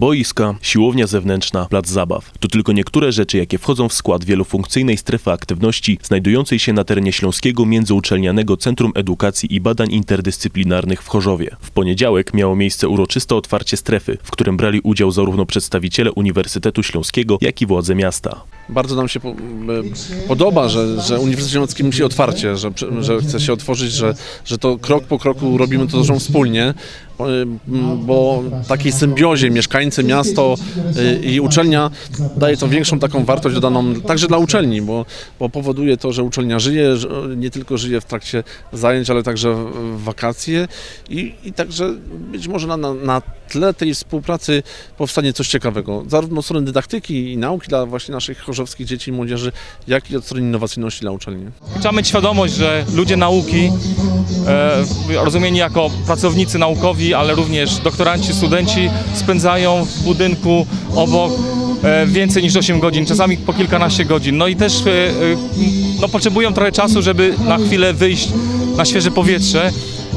Boiska, siłownia zewnętrzna, plac zabaw. To tylko niektóre rzeczy, jakie wchodzą w skład wielofunkcyjnej strefy aktywności znajdującej się na terenie Śląskiego Międzyuczelnianego Centrum Edukacji i Badań Interdyscyplinarnych w Chorzowie. W poniedziałek miało miejsce uroczyste otwarcie strefy, w którym brali udział zarówno przedstawiciele Uniwersytetu Śląskiego, jak i władze miasta. Bardzo nam się e, podoba, że, że Uniwersytet Śląski myśli otwarcie, że, że chce się otworzyć, że, że to krok po kroku robimy to zresztą wspólnie, bo- m, bo takiej symbiozie mieszkańcy, miasto y, i uczelnia daje to większą taką wartość dodaną także dla uczelni, bo, bo powoduje to, że uczelnia żyje, że nie tylko żyje w trakcie zajęć, ale także w wakacje. I, i także być może na, na, tle tej współpracy powstanie coś ciekawego, zarówno strony dydaktyki i nauki dla właśnie naszych chorzowskich dzieci i młodzieży, jak i od strony innowacyjności dla uczelni. Trzeba mieć świadomość, że ludzie nauki, e, rozumieni jako pracownicy naukowi, ale również doktoranci, studenci, spędzają w budynku obok e, więcej niż 8 godzin, czasami po kilkanaście godzin. No i też e, e, no, potrzebują trochę czasu, żeby na chwilę wyjść na świeże powietrze.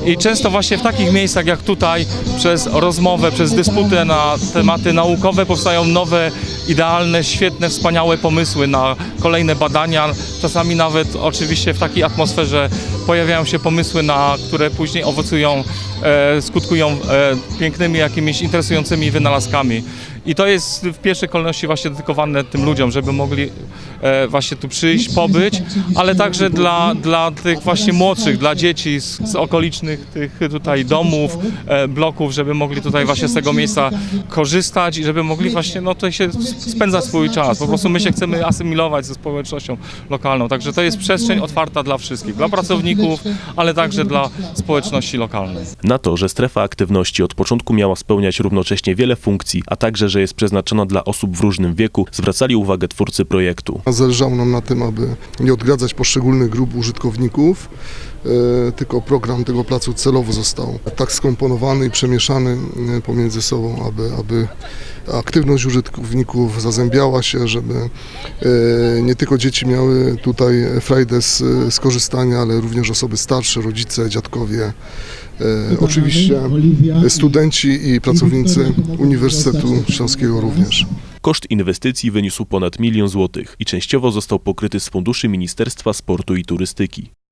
I często właśnie w takich miejscach jak tutaj, przez rozmowę, przez dysputę na tematy naukowe powstają nowe, idealne, świetne, wspaniałe pomysły na kolejne badania. Czasami nawet oczywiście w takiej atmosferze pojawiają się pomysły, na które później owocują, e, skutkują e, pięknymi jakimiś interesującymi wynalazkami. I to jest w pierwszej kolejności właśnie dedykowane tym ludziom, żeby mogli e, właśnie tu przyjść, pobyć, ale także dla, dla tych właśnie młodszych, dla dzieci z, z okolicznych tych tutaj domów, bloków, żeby mogli tutaj właśnie z tego miejsca korzystać i żeby mogli właśnie no tutaj się spędzać swój czas. Po prostu my się chcemy asymilować ze społecznością lokalną. Także to jest przestrzeń otwarta dla wszystkich, dla pracowników, ale także dla społeczności lokalnej. Na to, że strefa aktywności od początku miała spełniać równocześnie wiele funkcji, a także, że jest przeznaczona dla osób w różnym wieku, zwracali uwagę twórcy projektu. Zależało nam na tym, aby nie odgradzać poszczególnych grup użytkowników, tylko program tego placu celowo został tak skomponowany i przemieszany e, pomiędzy sobą, aby, aby aktywność użytkowników zazębiała się, żeby e, nie tylko dzieci miały tutaj frajdę z, z korzystania, ale również osoby starsze, rodzice, dziadkowie. E, Oczywiście studenci i pracownicy Uniwersytetu Śląskiego również. Koszt inwestycji wyniósł ponad milion złotych i częściowo został pokryty z funduszy Ministerstwa Sportu i Turystyki.